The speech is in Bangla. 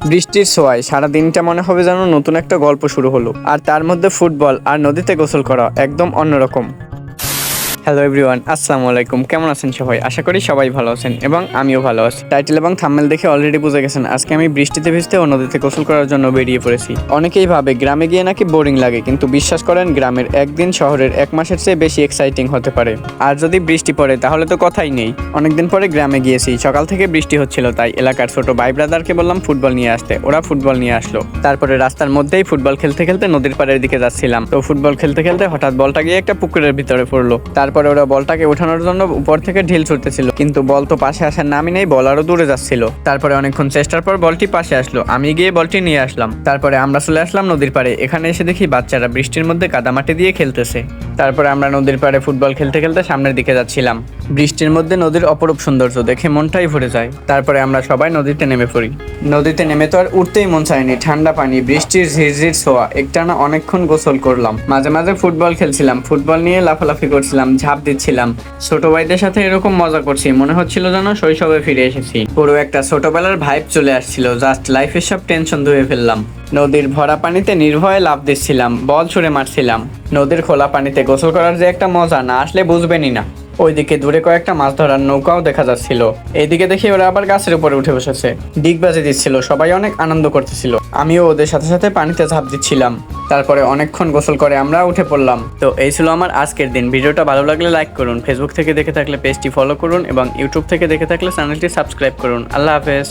বৃষ্টির ছোঁয়ায় সারা দিনটা মনে হবে যেন নতুন একটা গল্প শুরু হলো। আর তার মধ্যে ফুটবল আর নদীতে গোসল করা একদম অন্যরকম। হ্যালো এভরিওয়ান আসসালামু আলাইকুম। কেমন আছেন সবাই? আশা করি সবাই ভালো আছেন এবং আমিও ভালো আছি। টাইটেল এবং থাম্মেল দেখে অলরেডি বুঝে গেছেন, আজকে আমি বৃষ্টিতে ভিজতে ও নদীতে গোসল করার জন্য বেরিয়ে পড়েছি। অনেকেই ভাবে গ্রামে গিয়ে নাকি বোরিং লাগে, কিন্তু বিশ্বাস করেন গ্রামের একদিন শহরের এক মাসের চেয়ে বেশি এক্সাইটিং হতে পারে। আর যদি বৃষ্টি পড়ে, তাহলে তো কথাই নেই। অনেকদিন পরে গ্রামে গিয়েছি, সকাল থেকে বৃষ্টি হচ্ছিল তাই এলাকার ছোট ভাই ব্রাদারকে বললাম ফুটবল নিয়ে আসতে। ওরা ফুটবল নিয়ে আসলো। তারপরে রাস্তার মধ্যেই ফুটবল খেলতে খেলতে নদীর পাড়ের দিকে যাচ্ছিলাম। তো ফুটবল খেলতে খেলতে হঠাৎ বলটা গিয়ে একটা পুকুরের ভিতরে পড়ল। তারপরে ওরা বলটাকে ওঠানোর জন্য উপর থেকে ঢিল ছুটতেছিল। কিন্তু বল তো পাশে আসার নামই নেই বল আরও দূরে যাচ্ছিল। তারপরে অনেকক্ষণ চেষ্টার পর বলটি পাশে আসলো। আমি গিয়ে বলটি নিয়ে আসলাম। তারপরে আমরা চলে আসলাম নদীর পাড়ে। এখানে এসে দেখি বাচ্চারা বৃষ্টির মধ্যে কাদামাটি দিয়ে খেলতেছে। তারপরে আমরা নদীর পাড়ে ফুটবল খেলতে খেলতে সামনের দিকে যাচ্ছিলাম। বৃষ্টির মধ্যে নদীর অপরূপ সৌন্দর্য দেখে মনটাই ভরে যায়। তারপরে আমরা সবাই নদীতে নেমে পড়ি। নদীতে নেমে তো আর উঠতেই মন চায়নি। ঠান্ডা পানি, বৃষ্টির ঝিরঝির ছোঁয়া। একটানা অনেকক্ষণ গোসল করলাম। মাঝে মাঝে ফুটবল খেলছিলাম। ফুটবল নিয়ে লাফালাফি করছিলাম ঝাঁপ দিচ্ছিলাম। ছোট ভাইদের সাথে এরকম মজা করছি, মনে হচ্ছিল যেন শৈশবে ফিরে এসেছি। পুরো একটা ছোটবেলার ভাইব চলে আসছিল জাস্ট লাইফের সব টেনশন ধুয়ে ফেললাম। নদীর ভরা পানিতে নির্ভয়ে লাভ দিচ্ছিলাম, বল ছুঁড়ে মারছিলাম। নদীর খোলা পানিতে গোসল করার যে একটা মজা, না আসলে বুঝবেনই না। ওইদিকে দূরে কয়েকটা মাছ ধরার নৌকাও দেখা যাচ্ছিল। এইদিকে দেখি ওরা আবার গাছের উপরে উঠে বসেছে। ডিগ বাজে দিচ্ছিল, সবাই অনেক আনন্দ করতেছিল। আমিও ওদের সাথে সাথে পানিতে ঝাঁপ দিচ্ছিলাম। তারপরে অনেকক্ষণ গোসল করে আমরা উঠে পড়লাম। তো এই ছিল আমার আজকের দিন। ভিডিওটা ভালো লাগলে লাইক করুন ফেসবুক থেকে দেখে থাকলে পেজটি ফলো করুন এবং ইউটিউব থেকে দেখে থাকলে চ্যানেলটি সাবস্ক্রাইব করুন। আল্লাহ হাফেজ।